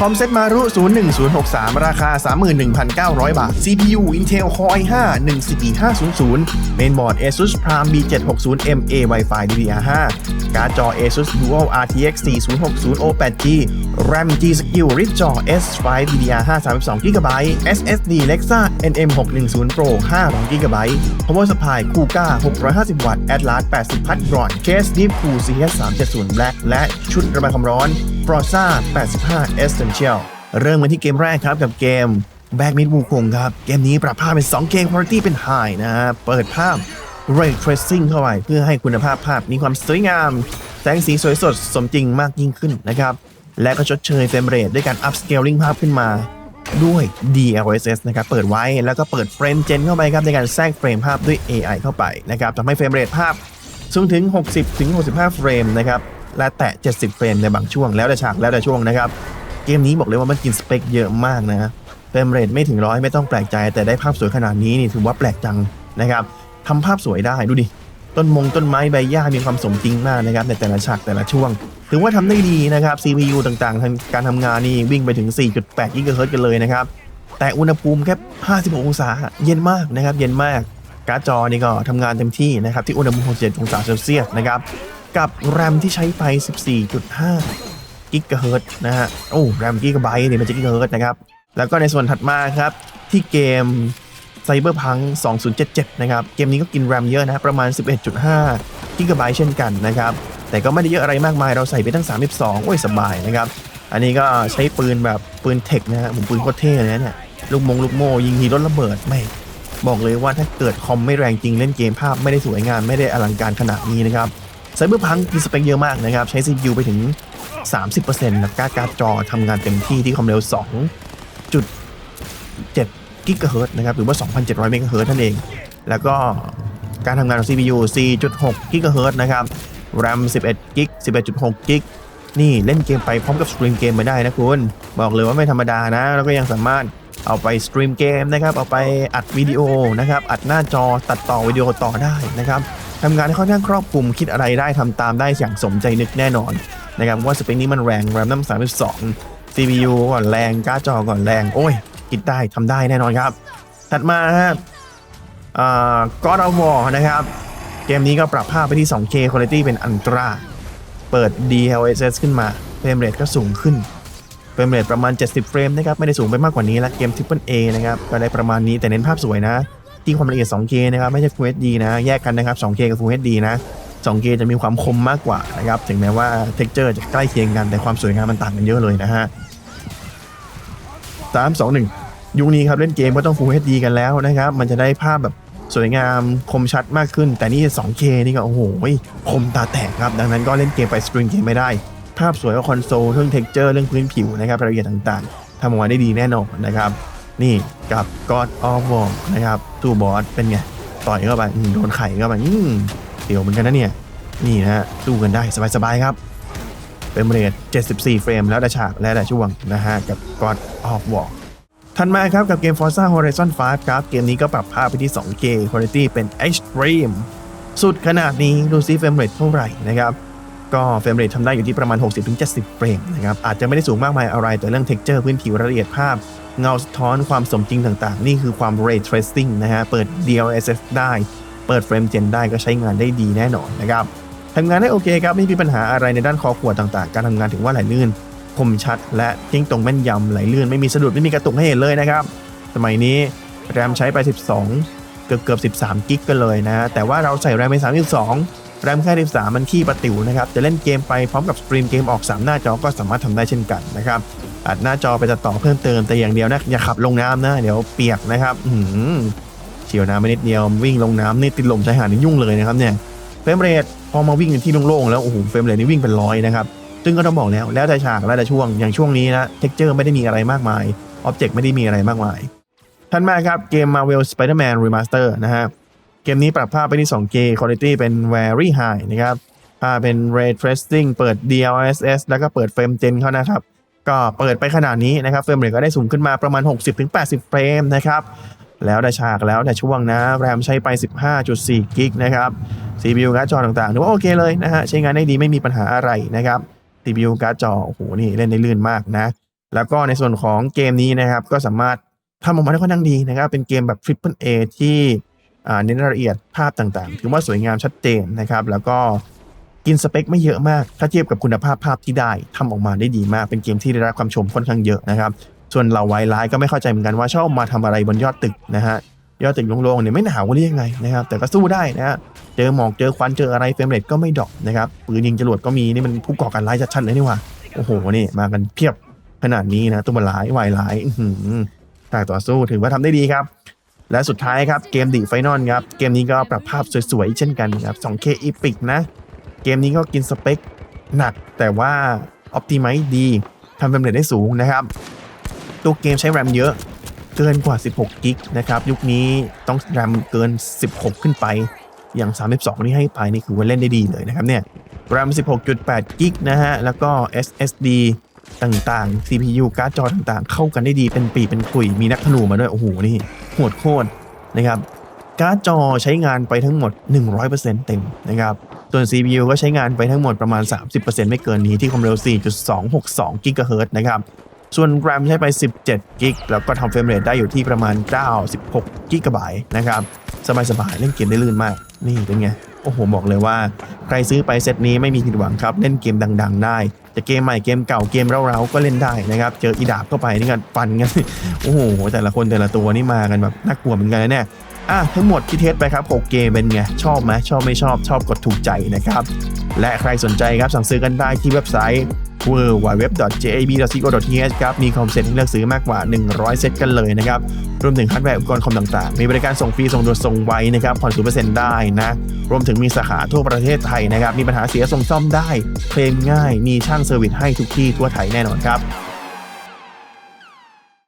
คอมเซ็ตมารุ 01063 ราคา 31,900 บาท CPU Intel Core i5 14500 Mainboard ASUS Prime B760MA Wi-Fi DDR5 การ์ดจอ ASUS Dual RTX 4060 O8G RAM G Skill Rich Jaw S5 DDR5 32GB SSD Nexa NM610 Pro 500GB Power Supply Kuga 650 วัตต์ Atlas 80 พัดร้อน Case Deep Cool CS370 Black และชุดระบายความร้อน f r o z a 85 S Essential เริ่มกันที่เกมแรกครับกับเกม Back Mid วูคงครับ เกมนี้ปรับภาพเป็น 2 เกม Quality เป็น High นะฮะเปิดภาพ Ray Tracing เข้าไปเพื่อให้คุณภาพภาพมีความสวยงาม แสงสีสวยสดสมจริงมากยิ่งขึ้นนะครับ และก็ชดเชยเฟรมเรทด้วยการ upscaling ภาพขึ้นมาด้วย DLSS นะครับ เปิดไว้แล้วก็เปิดเฟรมเจนเข้าไปครับ ในการแทรกเฟรมภาพด้วย AI เข้าไปนะครับทำให้เฟรมเรทภาพสูงถึง 60ถึง65 เฟรมนะครับ และแตะ 70 เฟรมในบางช่วงแล้วแต่ฉากแล้วแต่ช่วงนะครับ เกมนี้บอกเลยว่ามันกินสเปคเยอะมากนะเฟรมเรทไม่ถึงร้อยไม่ต้องแปลกใจแต่ได้ภาพสวยขนาดนี้นี่ถือว่าแปลกจังนะครับทำภาพสวยได้ดูดิต้นมงต้นไม้ใบหญ้ามีความสมจริงมากนะครับในแต่ละฉากแต่ละช่วง ถือว่าทำได้ดีนะครับ CPU ต่างๆทางการทำงานนี่วิ่งไปถึง 4.8กิกะเฮิรตซ์กันเลยนะครับ แต่อุณหภูมิแค่ 56 องศาเย็นมากนะครับ เย็นมากการ์ดจอนี่ก็ทำงานเต็มที่นะครับ ที่อุณหภูมิ 67 องศาเซลเซียสนะครับ กับแรมที่ใช้ไป 14.5 กิกะเฮิร์ตนะฮะโอ้แรมกิกะไบต์เนี่ยมันจะกิกะเฮิร์ตนะครับ แล้วก็ในส่วนถัดมาครับ ที่เกม Cyberpunk 2077 นะครับ เกมนี้ก็กินแรมเยอะนะประมาณ 11.5กิกะไบต์เช่นกันนะครับ แต่ก็ไม่ได้เยอะอะไรมากมายเราใส่ไปตั้ง 32 โอ้ยสบายนะครับ อันนี้ก็ใช้ปืนแบบปืนเทคนะฮะผมปืนโคตรเท่เลยนะเนี่ยลูกมงลูกโม่ยิงทีรถระเบิดไม่บอกเลยว่าถ้าเกิดคอมไม่แรงจริงเล่นเกมภาพไม่ได้สวยงามไม่ได้อลังการขนาดนี้นะครับไซเบอร์พังมีสเปคเยอะมากนะครับ ใช้ CPU ไปถึง 30%นะการ์ดการ์ดจอทำงานเต็มที่ที่ความเร็ว 2.7กิกะเฮิรต์นะครับ หรือว่า 2,700 เมกะเฮิรตนั่นเอง แล้วก็การทำงานของ CPU 4.6กิกะเฮิรตนะครับ RAM 11กิก11.6กิกนี่เล่นเกมไปพร้อมกับสตรีมเกมไปได้นะคุณ บอกเลยว่าไม่ธรรมดานะ แล้วก็ยังสามารถเอาไปสตรีมเกมนะครับ เอาไปอัดวิดีโอนะครับ อัดหน้าจอตัดต่อวิดีโอต่อได้นะครับ ทำงานให้ค่อนข้างครอบคลุมคิดอะไรได้ทำตามได้อย่างสมใจนึกแน่นอนนะครับว่าสเปคนี้มันแรง RAM น้ำ32 CPU ก่อนแรงการ์ดจอก่อนแรง โอ้ย คิดได้ทำได้แน่นอนครับ ถัดมานะครับอ่า God of War นะครับ เกมนี้ก็ปรับภาพไปที่ 2K Quality เป็นอันตราเปิด DLSS ขึ้นมาเฟรมเรทก็สูงขึ้นเฟรมเรทประมาณ 70 เฟรมนะครับ ไม่ได้สูงไปมากกว่านี้แล้วเกม Triple A นะครับ ก็ได้ประมาณนี้แต่เน้นภาพสวยนะ ที่ความละเอียด 2K นะครับไม่ใช่ Full HD นะแยกกันนะครับ 2K กับ Full HD นะ 2K จะมีความคมมากกว่านะครับถึงแม้ว่า texture จะใกล้เคียงกันแต่ความสวยงามมันต่างกันเยอะเลยนะฮะ3 2 1ยุคนี้ครับเล่นเกมก็ต้อง Full HD กันแล้วนะครับ มันจะได้ภาพแบบสวยงามคมชัดมากขึ้น แต่นี่ 2K นี่ก็โอ้โหคมตาแตกครับ ดังนั้นก็เล่นเกมไปสตรีมเกมไม่ได้ ภาพสวยกว่าคอนโซลเรื่องเท็กเจอร์เรื่องพื้นผิวนะครับรายละเอียดต่างๆทำออกมาได้ดีแน่นอนนะครับ นี่กับ God of War นะครับตูบอสเป็นไง ต่อยเข้าไปโดนไข่เข้าไปอืมเดี๋ยวเหมือนกันนะเนี่ย นี่นะฮะสู้กันได้สบายๆครับเป็นเรท74 เฟรมแล้วแต่ฉากและแต่ช่วงนะฮะกับ God of War ถัดมาครับกับเกม Forza Horizon 5 ครับ เกมนี้ก็ปรับภาพไปที่ 2K Quality เป็น Extreme สุดขนาดนี้ดูซิเฟรมเรทเท่าไหร่นะครับก็เฟรมเรททำได้อยู่ที่ประมาณ 60-70 เฟรมนะครับอาจจะไม่ได้สูงมากมายอะไรแต่เรื่อง texture พื้นผิวรายละเอียดภาพ เงาสะท้อนความสมจริงต่างๆ นี่คือความ ray tracing นะฮะ เปิด DLSS ได้ เปิดเฟรมเจนได้ก็ใช้งานได้ดีแน่นอนนะครับทำงานได้โอเคครับ ไม่มีปัญหาอะไรในด้านคอขวดต่างๆ การทำงานถึงว่าไหลลื่น คมชัด และทิ้งตรงแม่นยำไหลลื่น ไม่มีสะดุดไม่มีกระตุกให้เห็นเลยนะครับ สมัยนี้แรมใช้ไป 12 เกือบเกือบ13 กิกกันเลยนะ แต่ว่าเราใส่แรมไป32 แรมแค่13 มันขี้ประติ๋วนะครับ จะเล่นเกมไปพร้อมกับสตรีมเกมออก 3 หน้าจอก็สามารถทำได้เช่นกันนะครับ อัดหน้าจอไปตัดต่อเพิ่มเติมแต่อย่างเดียวนะอย่าขับลงน้ำนะ เดี๋ยวเปียกนะครับอืเฉียวน้ำไปนิดเดียววิ่งลงน้ำนี่ติดลมชายหาดนี่ยุ่งเลยนะครับเนี่ยเฟรมเรทพอมาวิ่งในที่โล่งๆแล้วโอ้โหเฟรมเรทนี่วิ่งเป็นร้อยนะครับซึ่งก็ต้องบอกแล้วแล้วแต่ฉากแล้วแต่ช่วงอย่างช่วงนี้นะเท็กเจอร์ไม่ได้มีอะไรมากมายอ็อบเจกต์ไม่ได้มีอะไรมากมายถัดมาครับเกม Marvel Spider-Man Remaster นะฮะเกมนี้ปรับภาพไปที่ 2K Quality เป็น Very High นะครับภาพเป็น Ray Tracing เปิด DLSS แล้วก็เปิดเฟรมเจนเขานะครับ ก็เปิดไปขนาดนี้นะครับเฟรมเรทก็ได้สูงขึ้นมาประมาณ 60-80 เฟรมนะครับแล้วแต่ฉากแล้วแต่ช่วงนะแรมใช้ไป 15.4 กิกนะครับ CPU การ์ดจอต่างๆถือว่าโอเคเลยนะฮะใช้งานได้ดีไม่มีปัญหาอะไรนะครับ CPU การ์ดจอโอ้โหนี่เล่นได้ลื่นมากนะ แล้วก็ในส่วนของเกมนี้นะครับก็สามารถทำออกมาได้ค่อนข้างดีนะครับ เป็นเกมแบบ Triple A ที่อ่เน้นรายละเอียดภาพต่างๆ ถือว่าสวยงามชัดเจนนะครับ แล้วก็ กินสเปคไม่เยอะมาก ถ้าเทียบกับคุณภาพภาพที่ได้ทำออกมาได้ดีมาก เป็นเกมที่ได้รับความชมค่อนข้างเยอะนะครับ ส่วนเราไวไลท์ก็ไม่เข้าใจเหมือนกันว่าชอบมาทำอะไรบนยอดตึกนะฮะ ยอดตึกโล่งๆเนี่ยไม่หนาวได้ยังไงนะครับ แต่ก็สู้ได้นะฮะ เจอหมอก เจอควัน เจออะไรเฟรมเรทก็ไม่ดรอปนะครับ ปืนยิงจรวดก็มี นี่มันผู้ก่อการร้ายชัดๆเลยนี่ว่า โอ้โห นี่มากันเพียบขนาดนี้นะ ตัวมันร้ายวายร้ายอื้อหือทางต่อสู้ถือว่าทำได้ดีครับและสุดท้ายครับเกมดีไฟนอลครับเกมนี้ก็ปรับภาพสวยๆเช่นกันครับ 2K Epic นะ เกมนี้ก็กินสเปคหนักแต่ว่าอ p ติ i z e ดีทำเฟรมเรทได้สูงนะครับ ตัวเกมใช้แรมเยอะเกินกว่า 16กิกนะครับ ยุคนี้ต้องแรมเกิน 16 ขึ้นไป อย่าง 32ที่ให้ไปนี่คือว่าเล่นได้ดีเลยนะครับเนี่ย RAM 16.8กิกนะฮะ แล้วก็ SSD ต่างๆ CPU การ์ดจอต่างๆ เข้ากันได้ดีเป็นปีเป็นขุย มีนักธนูมาด้วย โอ้โห นี่โหดโคตรนะครับ การ์ดจอใช้งานไปทั้งหมด 100%เต็มนะครับ ส่วน CPU ก็ใช้งานไปทั้งหมดประมาณ 30%ไม่เกินนี้ที่ความเร็ว 4.262 GHz นะครับ ส่วน RAM ใช้ไป 17กิกแล้วก็ทำเฟรมเรทได้อยู่ที่ประมาณ 96กิกะไบต์นะครับ สบายๆ เล่นเกมได้ลื่นมาก นี่เป็นไง โอ้โห บอกเลยว่า ใครซื้อไปเซตนี้ไม่มีผิดหวังครับ เล่นเกมดัง ๆ ได้จะเกมใหม่เกมเก่าเกมเร้าๆก็เล่นได้นะครับ เจออีดาบเข้าไปนี่กันฟันกัน โอ้โห แต่ละคนแต่ละตัวนี่มากันแบบน่ากลัวเหมือนกันนะเนี่ย อะทั้งหมดที่เทสไปครับ 6 เกมเป็นไง ชอบไหมชอบไม่ชอบชอบกดถูกใจนะครับ และใครสนใจครับสั่งซื้อกันได้ที่เว็บไซต์ w w w j a b c o t h ครับ มีคอมเซ็ตให้เลือกซื้อมากกว่า 100 เซตกันเลยนะครับ รวมถึงฮาร์ดแวร์อุปกรณ์คอมต่างๆ มีบริการส่งฟรี ส่งด่วนส่งไวนะครับ ผ่อนศูนเปอร์เซ็นต์ได้นะ รวมถึงมีสาขาทั่วประเทศไทยนะครับ มีปัญหาเสียส่งซ่อมได้ เคลมง่าย มีช่างเซอร์วิสให้ทุกที่ทั่วไทยแน่นอนครับ